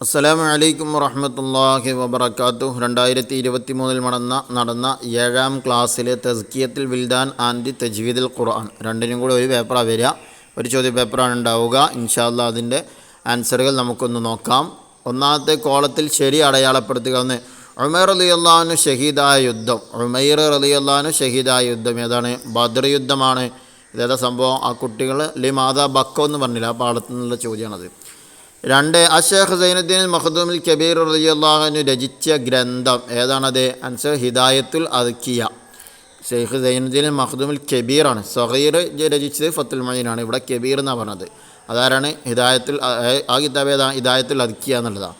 അസ്സലാമു അലൈക്കും വറഹമത്തല്ലാഹി വബർക്കാത്തു രണ്ടായിരത്തി ഇരുപത്തി മൂന്നിൽ നടന്ന നടന്ന ഏഴാം ക്ലാസ്സിലെ തസ്കിയത്തിൽ വിൽദാൻ ആൻഡ് തജ്വീദുൽ ഖുർആൻ. രണ്ടിനും കൂടെ ഒരു പേപ്പറാണ് വരിക. ഒരു ചോദ്യ പേപ്പറാണ് ഉണ്ടാവുക. ഇൻഷാല്ല അതിന്റെ ആൻസറുകൾ നമുക്കൊന്ന് നോക്കാം. ഒന്നാമത്തെ കോളത്തിൽ ശരി അടയാളപ്പെടുത്തുക എന്ന്. ഉമൈർ അലി അള്ളഹാനു ഷഹീദായ യുദ്ധം. ഉമൈർ അലി അള്ളഹാനു ഷഹീദായ യുദ്ധം ഏതാണ്? ബദർ യുദ്ധമാണ്. ഇതേതാ സംഭവം? ആ കുട്ടികൾ ലി മാതാ ബക്കോ എന്ന് പറഞ്ഞില്ല? ആ പാടത്തു നിന്നുള്ള ചോദ്യമാണത്. രണ്ട് അഷേഖ് സൈനുദ്ദീൻ മഖദൂമിൽ കബീർ റളിയല്ലാഹുവിന് രചിച്ച ഗ്രന്ഥം ഏതാണത്? അൻസർ ഹിദായത്തുൽ അദ്ക്കിയ ഷെയ്ഖ് സൈനുദ്ദീൻ മഖദൂമിൽ കബീറാണ്. സഹീർ രചിച്ചത് ഫത്തുൽ മൈനാണ് ഇവിടെ കബീർ എന്നാണ് പറഞ്ഞത്. അതാരാണ്? ഹിദായത്തുൽ ആ കിതാബ് ഏതാ? ഹിദായത്തുൽ അദ്ക്കിയ എന്നുള്ളതാണ്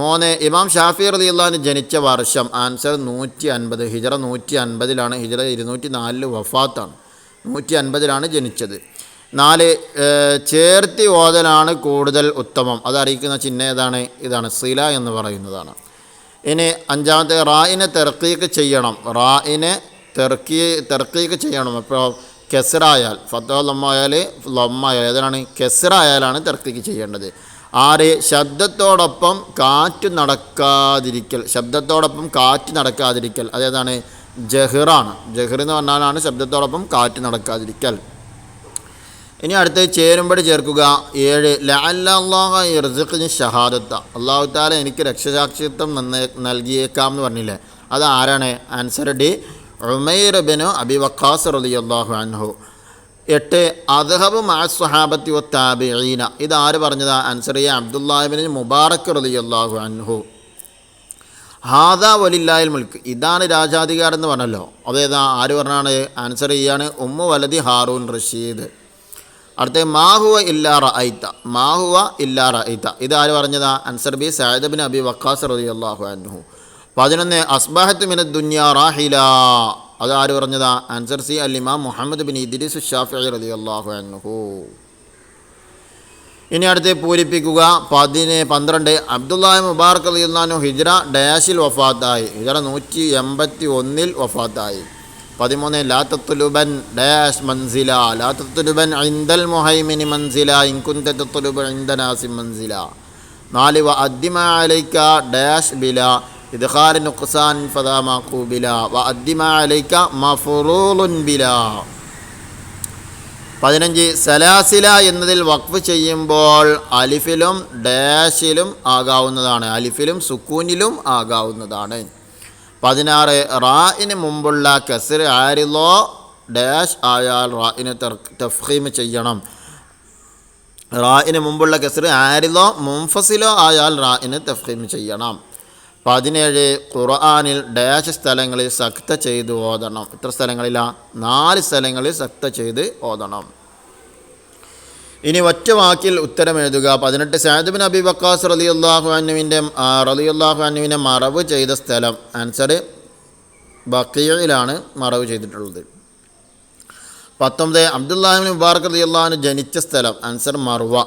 മൂന്ന് ഇമാം ഷാഫി റളിയല്ലാഹുവിന് ജനിച്ച വർഷം ആൻസർ നൂറ്റി അൻപത് ഹിജറ നൂറ്റി അൻപതിലാണ് ഹിജറ ഇരുന്നൂറ്റി നാലിൽ വഫാത്താണ്. നൂറ്റി അൻപതിലാണ് ജനിച്ചത്. നാല് ചേർത്തി ഓതലാണ് കൂടുതൽ ഉത്തമം. അതറിയിക്കുന്ന ചിഹ്ന ഏതാണ്? ഇതാണ് സില എന്ന് പറയുന്നതാണ്. ഇനി അഞ്ചാമത്തെ റായിനെ തെർക്കീക്ക് ചെയ്യണം. റായിനെ തെർക്കി തെർക്കീക്ക് ചെയ്യണം. അപ്പോൾ കെസറായാൽ ഫത്തോ ലമ്മായാൽ ലമ്മായാൽ ഏതാണ്? കെസറായാലാണ് തെർക്കീക്ക് ചെയ്യേണ്ടത്. ആറ് ശബ്ദത്തോടൊപ്പം കാറ്റ് നടക്കാതിരിക്കൽ. ശബ്ദത്തോടൊപ്പം കാറ്റ് നടക്കാതിരിക്കൽ. അതേതാണ്? ജഹിറാണ്. ജഹിർ എന്ന് പറഞ്ഞാലാണ് ശബ്ദത്തോടൊപ്പം കാറ്റ് നടക്കാതിരിക്കൽ. ഇനി അടുത്ത് ചേരുമ്പടി ചേർക്കുക. ഏഴ് ലഅല്ലാഹ ഇർസിഖിന് ഷഹാദത്ത. അള്ളാഹു താല എനിക്ക് രക്ഷസാക്ഷിത്വം നന്ന നൽകിയേക്കാം എന്ന് പറഞ്ഞില്ലേ? അത് ആരാണ്? Answer D Umair bin Abi Waqqas റലി അള്ളാഹു അൻഹു. എട്ട് അദ്ഹബ് മാ സ്വഹാബത്തി ഇത് ആര് പറഞ്ഞതാ? ആൻസർ ഈ അബ്ദുല്ലാഹിബിൻ മുബാറക് റലി അള്ളാഹു അൻഹു. ഹാദ വലില്ലായിൽ മുൽക്ക് ഇതാണ് രാജാധികാരം എന്ന് പറഞ്ഞല്ലോ. അതേതാ? ആര് പറഞ്ഞാണ്? ആൻസർ ചെയ്യാണ് ഉമ്മു വലതി ഹാറൂൻ റഷീദ്. അടുത്ത മാഹുവ ഇല്ലാ റഅയ്ത. മാഹുവ ഇല്ലാ റഅയ്ത. ഇത് ആര് പറഞ്ഞതാ? Answer B Sa'd bin Abi Waqqas അള്ളാഹു അനുഹു പതിനൊന്ന് അസ്ബാഹത്ത് മിന ദുനിയ റാഹില. അത് ആര് പറഞ്ഞതാ? അൻസർ സി അൽ ഇമാം മുഹമ്മദ് ബിൻ ഇദ്രീസ് ഷാഫി റതി അള്ളാഹു അനുഹു ഇനി അടുത്ത് പൂരിപ്പിക്കുക. പതിന് പന്ത്രണ്ട് അബ്ദുല്ലാഹി മുബാറക് അലിയുല്ലാനു ഹിജ്ര ഡയാഷിൽ വഫാത്തായി. ഹിജ്ര നൂറ്റി എൺപത്തി ഒന്നിൽ വഫാത്തായി. പതിമൂന്ന് ലാത്തത്തുലുബൻ ഡാഷ് മൻസില ലാത്തത്തുലുബൻ ഐന്ദൽ മുഹൈമിനി മൻസില ഇൻകുന്തുലുബൻ ഐന്ദനാസി മൻസില. നാല് വ അദ്ദിമ അലൈക്ക ഡയാഷ് ബില ഇദ്ഖാൽ നുഖ്സാൻ ഫദാ ബില വ അദ്ദിമ അലൈക്ക മഫറൂലുൻ ബില. പതിനഞ്ച് സലാസില എന്നതിൽ വഖഫ് ചെയ്യുമ്പോൾ അലിഫിലും ഡാഷിലും ആകാവുന്നതാണ്. അലിഫിലും സുക്കൂനിലും ആകാവുന്നതാണ്. പതിനാറ് റായിന് മുമ്പുള്ള കസർ ആരിലോ ഡാഷ് ആയാൽ റായിന് തഫീം ചെയ്യണം. റായിന് മുമ്പുള്ള കസർ ആരിലോ മുംഫസിലോ ആയാൽ റായിന് തഫീം ചെയ്യണം. പതിനേഴ് ഖുർആാനിൽ ഡാഷ് സ്ഥലങ്ങളിൽ സക്ത ചെയ്ത് ഓതണം. എത്ര സ്ഥലങ്ങളിലാണ് നാല് സ്ഥലങ്ങളിൽ സക്ത ചെയ്ത് ഓതണം. ഇനി ഒറ്റ വാക്കിൽ ഉത്തരം എഴുതുക. പതിനെട്ട് സാദിബിൻ അബി വക്കാസ് റലി അള്ളാഹു അനുവിന്റെ റലി അള്ളാഹു അനുവിനെ മറവ് ചെയ്ത സ്ഥലം. ആൻസർ ബക്കീയിലാണ് മറവ് ചെയ്തിട്ടുള്ളത്. പത്തൊമ്പത് അബ്ദുല്ലാഹിബിൻ മുബാർക്ക് റലി അള്ളാഹുന് ജനിച്ച സ്ഥലം. ആൻസർ മറുവ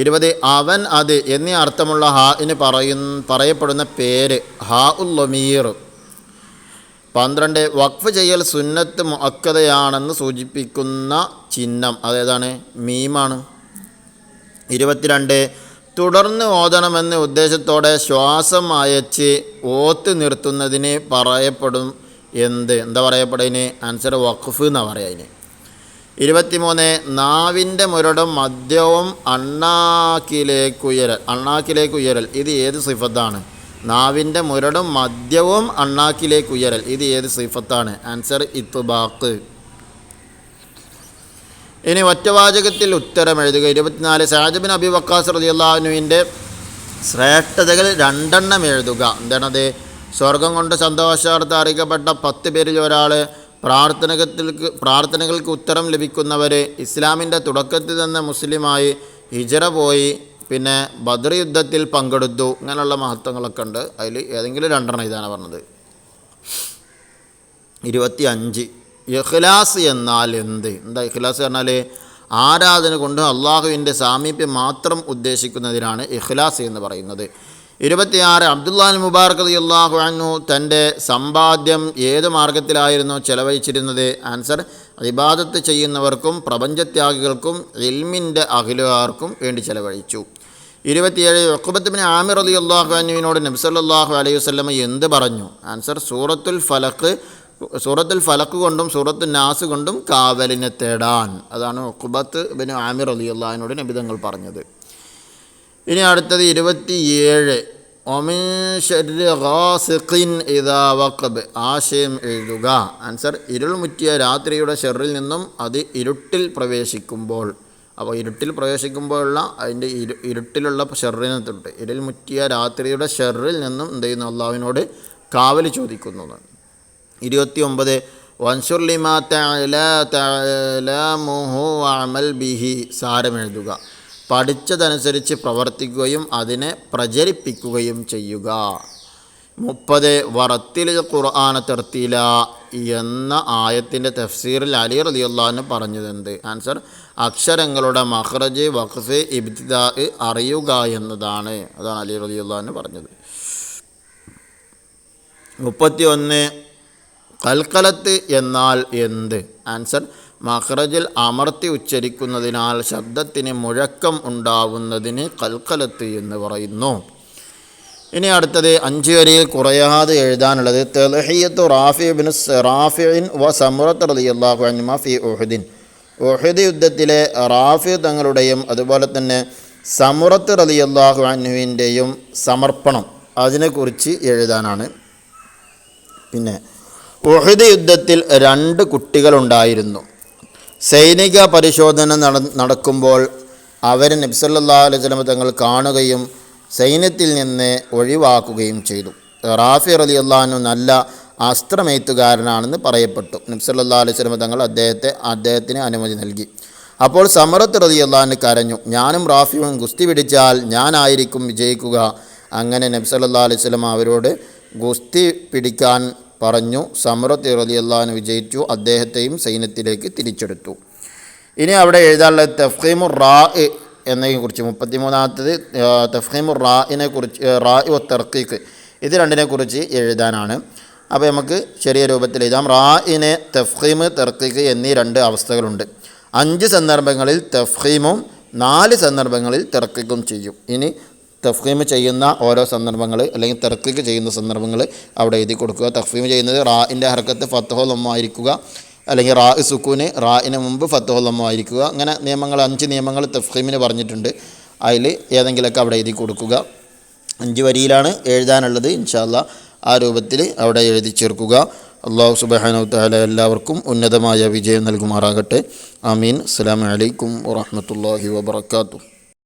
ഇരുപത് അവൻ അത് എന്നീ അർത്ഥമുള്ള ഹാ ഇന് പറയുന്ന പറയപ്പെടുന്ന പേര് ഹാ ഉൽ ഉല്ലമീർ പന്ത്രണ്ട് വഖഫ് ചെയ്യൽ സുന്നത്ത് മുഅക്കതയാണെന്ന് സൂചിപ്പിക്കുന്ന ചിഹ്നം. അതേതാണ് മീമാണ്. ഇരുപത്തിരണ്ട് തുടർന്ന് ഓതണമെന്ന ഉദ്ദേശത്തോടെ ശ്വാസം അയച്ച് ഓത്ത് നിർത്തുന്നതിന് പറയപ്പെടും എന്ത്? എന്താ പറയപ്പെടുന്നതിന് ആൻസർ വഖഫ് എന്നാണ് പറയുക അതിന്. ഇരുപത്തിമൂന്ന് നാവിന്റെ മുരടും മദ്യവും അണ്ണാക്കിലേക്കുയരൽ അണ്ണാക്കിലേക്കുയരൽ ഇത് ഏത് സിഫത്താണ്? നാവിന്റെ മുരടും മദ്യവും അണ്ണാക്കിലേക്ക് ഉയരൽ. ഇത് ഏത് സിഫത്താണ്? ആൻസർ ഇത്തുബാക്ക് ഇനി ഒറ്റവാചകത്തിൽ ഉത്തരം എഴുതുക. ഇരുപത്തിനാല് സാജിബിൻ അബി വക്കാസ് റലിയുള്ളാഹുവിന്റെ ശ്രേഷ്ഠതകൾ രണ്ടെണ്ണം എഴുതുക. എന്താണത്? സ്വർഗം കൊണ്ട് സന്തോഷാർത്ഥം അറിയിക്കപ്പെട്ട പത്ത് പേരിൽ ഒരാൾ പ്രാർത്ഥനകത്തിൽക്ക് പ്രാർത്ഥനകൾക്ക് ഉത്തരം ലഭിക്കുന്നവർ ഇസ്ലാമിന്റെ തുടക്കത്തിൽ തന്നെ മുസ്ലിമായി ഹിജറ പോയി പിന്നെ ബദർ യുദ്ധത്തിൽ പങ്കെടുത്തു. അങ്ങനെയുള്ള മഹത്വങ്ങളൊക്കെ ഉണ്ട്. അതിൽ ഏതെങ്കിലും രണ്ടെണ്ണം ഇതാണ് പറഞ്ഞത്. ഇരുപത്തി അഞ്ച് ഇഖ്ലാസ് എന്നാൽ എന്ത്? എന്താ ഇഖ്ലാസ് പറഞ്ഞാൽ ആരാധന കൊണ്ട് അള്ളാഹുവിന്റെ സാമീപ്യം മാത്രം ഉദ്ദേശിക്കുന്നതിനാണ് ഇഖ്ലാസ് എന്ന് പറയുന്നത്. ഇരുപത്തിയാറ് അബ്ദുല്ലാൽ മുബാർക്ക് അള്ളാഹു അന്നു തന്റെ സമ്പാദ്യം ഏത് മാർഗത്തിലായിരുന്നു ചെലവഴിച്ചിരുന്നത്? ആൻസർ ഇബാദത്ത് ചെയ്യുന്നവർക്കും പ്രപഞ്ചത്യാഗികൾക്കും ഇൽമിന്റെ അഖിലുകാർക്കും വേണ്ടി ചെലവഴിച്ചു. ഇരുപത്തിയേഴ് ഒക്കുബത്തുബിന് ആമിർ അലി അള്ളാഹു അനുവിനോട് നബ്സല്ലാഹു അലൈഹി വസ്ലമ എന്ത് പറഞ്ഞു? ആൻസർ സൂറത്തുൽ ഫലക്ക് സൂറത്തുൽ ഫലക്ക് കൊണ്ടും സൂറത്തു നാസ് കൊണ്ടും കാവലിനെ തേടാൻ. അതാണ് ഒക്കുബത്ത് ബിൻ ആമിർ അലി അള്ളാഹിനോട് നബിതങ്ങൾ പറഞ്ഞത്. ഇനി അടുത്തത് ഇരുപത്തിയേഴ്. ഒമിൻ വഖബ്. ആശയം എഴുതുക. ആൻസർ ഇരുൾ മുറ്റിയ രാത്രിയുടെ ഷെറിൽ നിന്നും അത് ഇരുട്ടിൽ പ്രവേശിക്കുമ്പോൾ. അപ്പോൾ ഇരുട്ടിൽ പ്രവേശിക്കുമ്പോഴുള്ള അതിന്റെ ഇരു ഇരുട്ടിലുള്ള ഷെറിനെ തൊട്ട് ഇരുൾ മുറ്റിയ രാത്രിയുടെ ഷെറിൽ നിന്നും എന്ത് ചെയ്യുന്നു? അള്ളാവിനോട് കാവൽ ചോദിക്കുന്നു. ഇരുപത്തി ഒമ്പത് വൻസുർലിമാ അമൽ ബിഹി. സാരമെഴുതുക പഠിച്ചതനുസരിച്ച് പ്രവർത്തിക്കുകയും അതിനെ പ്രചരിപ്പിക്കുകയും ചെയ്യുക. മുപ്പത് വറത്തിൽ ഖുർആന തെർത്തില എന്ന ആയത്തിന്റെ തഫ്സീറിൽ അലി റലിയുള്ളഹാന് പറഞ്ഞതെന്ത് ആൻസർ അക്ഷരങ്ങളുടെ മഹ്റജ് വഖഫ് ഇബ്തിദാ അറിയുക എന്നതാണ്. അതാണ് അലി റലിയുള്ളഹാന് പറഞ്ഞത്. മുപ്പത്തി ഒന്ന് കൽക്കലത്ത് എന്നാൽ എന്ത്? ആൻസർ മഹ്റജിൽ അമർത്തി ഉച്ചരിക്കുന്നതിനാൽ ശബ്ദത്തിന് മുഴക്കം ഉണ്ടാവുന്നതിന് കൽക്കലത്ത് എന്ന് പറയുന്നു. ഇനി അടുത്തത് അഞ്ച് വരിയിൽ കുറയാതെ എഴുതാനുള്ളത് തെലഹിയത്ത് റാഫിബിൻ റാഫിൻ വ സമുറത്ത് റലിയല്ലാഹു അൻമ ഫി ഒഹുദ്ദീൻ ഒഹദ് യുദ്ധത്തിലെ റാഫി തങ്ങളുടെയും അതുപോലെ തന്നെ സമുറത്ത് റലിയല്ലാഹു അള്ളാഹു അന്നുവിന്റെയും സമർപ്പണം അതിനെക്കുറിച്ച് എഴുതാനാണ്. പിന്നെ ഒഹദ് യുദ്ധത്തിൽ രണ്ട് കുട്ടികളുണ്ടായിരുന്നു. സൈനിക പരിശോധന നട നടക്കുമ്പോൾ അവർ നബ്സല്ലാ അലൈഹി തങ്ങൾ കാണുകയും സൈന്യത്തിൽ നിന്ന് ഒഴിവാക്കുകയും ചെയ്തു. റാഫി അലി അള്ളഹാനു നല്ല അസ്ത്രമേത്തുകാരനാണെന്ന് പറയപ്പെട്ടു. നബ്സല്ലാ അലൈഹി സ്വലമ തങ്ങൾ അദ്ദേഹത്തെ അദ്ദേഹത്തിന് അനുമതി നൽകി. അപ്പോൾ സമറത്ത് റതി അള്ളഹാന് കരഞ്ഞു. ഞാനും റാഫിയും ഗുസ്തി പിടിച്ചാൽ ഞാനായിരിക്കും വിജയിക്കുക. അങ്ങനെ നബ്സല്ലാ അലൈഹി സ്വലം അവരോട് ഗുസ്തി പിടിക്കാൻ പറഞ്ഞു. സമറത്ത് റലി അള്ളഹാന് വിജയിച്ചു. അദ്ദേഹത്തെയും സൈന്യത്തിലേക്ക് തിരിച്ചെടുത്തു. ഇനി അവിടെ എഴുതാനുള്ളത് തഫീമു റാ എന്നതിനെ കുറിച്ച് മുപ്പത്തിമൂന്നാമത്തത് തഫീമു റാഇനെ കുറിച്ച് റാ ഒ തർക്കീക്ക് ഇത് രണ്ടിനെ കുറിച്ച് എഴുതാനാണ്. അപ്പോൾ നമുക്ക് ചെറിയ രൂപത്തിൽ എഴുതാം. റാഇനെ തഫീമ് തർക്കീക്ക് എന്നീ രണ്ട് അവസ്ഥകളുണ്ട്. അഞ്ച് സന്ദർഭങ്ങളിൽ തഫീമും നാല് സന്ദർഭങ്ങളിൽ തർക്കിക്കും ചെയ്യും. ഇനി തഫീം ചെയ്യുന്ന ഓരോ സന്ദർഭങ്ങൾ അല്ലെങ്കിൽ തെർക്കിക്ക് ചെയ്യുന്ന സന്ദർഭങ്ങൾ അവിടെ എഴുതി കൊടുക്കുക. തഫീം ചെയ്യുന്നത് റാഇന്റെ ഹർക്കത്ത് ഫത്തഹോലമായിരിക്കുക അല്ലെങ്കിൽ റാ സുക്കൂന് റാഇന് മുമ്പ് ഫത്തഹോലമായിരിക്കുക അങ്ങനെ നിയമങ്ങൾ അഞ്ച് നിയമങ്ങൾ തഫീമിന് പറഞ്ഞിട്ടുണ്ട്. അതിൽ ഏതെങ്കിലുമൊക്കെ അവിടെ എഴുതി കൊടുക്കുക. അഞ്ച് വരിയിലാണ് എഴുതാനുള്ളത്. ഇൻഷാല്ല ആ രൂപത്തിൽ അവിടെ എഴുതി ചേർക്കുക. അള്ളാഹു സുബാനു താല എല്ലാവർക്കും ഉന്നതമായ വിജയം നൽകുമാറാകട്ടെ. അമീൻ അസ്സാം വലൈക്കും വാഹമത്തല്ലാഹി വാബർക്കാത്തു